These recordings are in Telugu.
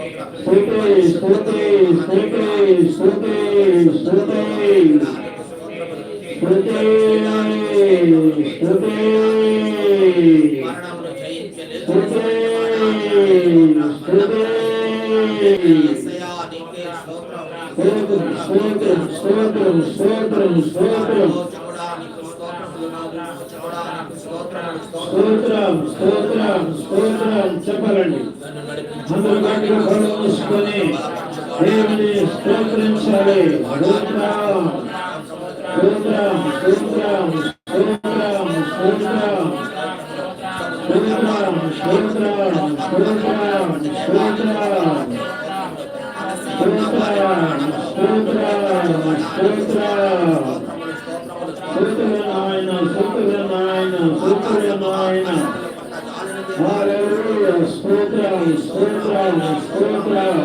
சுதேஷ் சுதேஷ் சுதேஷ் சுதேஷ் சுதேஷ் சுதேஷ் சுதேஷ் சுதேஷ் சுதேஷ் சுதேஷ் சுதேஷ் சுதேஷ் స్తోత్రం స్తోత్రం స్తోత్రం చెప్పాలండి నన్ను నడిపించు. అందరూ గట్టిగా కళ్ళు మూసుకొని దేవుని స్తోత్రించాలి. స్తోత్రం స్తోత్రం స్తోత్రం స్తోత్రం స్తోత్రం స్తోత్రం స్తోత్రం స్తోత్రం స్తోత్రం స్తోత్రం. ఉత్తరమైన స్తోత్రం స్తోత్రం స్తోత్రం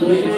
Thank you.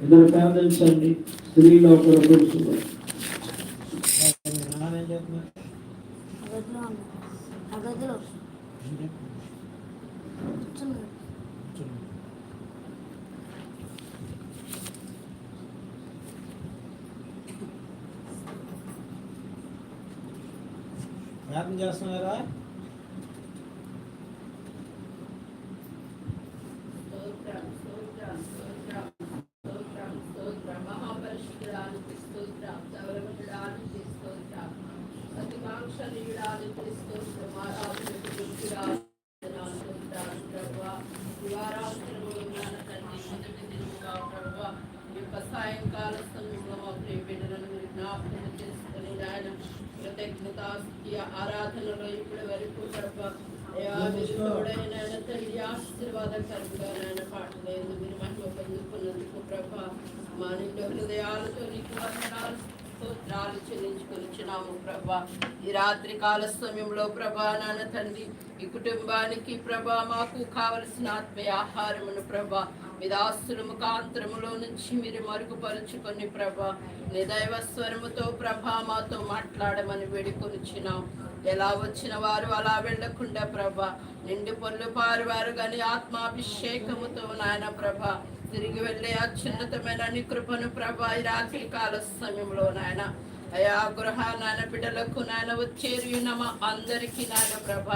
ఇద్దరు ప్రార్థించండి స్త్రీలో ఒకరు పురుషులు అగదిలో అగదిలో కూర్చున్నాడు ప్రార్థన చేస్తున్నారా తండ్రి మొదటి దినముగా ప్రభువా ఈ యొక్క సాయంకాల సమయంలో మా ప్రియ బిడ్డలను మీరు జ్ఞాపకం చేసుకుని నాయన కృతజ్ఞతాస్తి ఆరాధనలో ఇప్పటి వరకు ప్రభా అయ్యా మీరు తోడైన తండ్రి ఆశీర్వాదకరంగా నాయన పాటలేదు మీరు మహిమ పొందుకున్నందుకు ప్రభా మా నిండు హృదయాలతో నీకు వందనాలు స్తోత్రాలు చెల్లించుకొనిచున్నాము ప్రభా. ఈ రాత్రి కాల సమయంలో ప్రభా నాన్న తండ్రి ఈ కుటుంబానికి ప్రభా మాకు కావలసిన ఆత్మీయ ఆహారమును ప్రభా మీ దాసుల ముఖాంతరములో నుంచి మీరు మరుగుపరుచుకొని ప్రభా నీ దైవ స్వరముతో ప్రభా మాతో మాట్లాడమని వేడుకొనిచ్చినాం ఎలా వచ్చిన వారు అలా వెళ్ళకుండా ప్రభా నిండు పొల్లు పారువారు గాని ఆత్మాభిషేకముతో నాయన ప్రభా తిరిగి వెళ్ళే అత్యున్నతమైన నీ కృపను ప్రభా ఈ రాత్రి కాల సమయంలో నాయన. అయా గృహ నాయన బిడ్డలకు నాయన వచ్చేరి అందరికీ నాయన ప్రభా.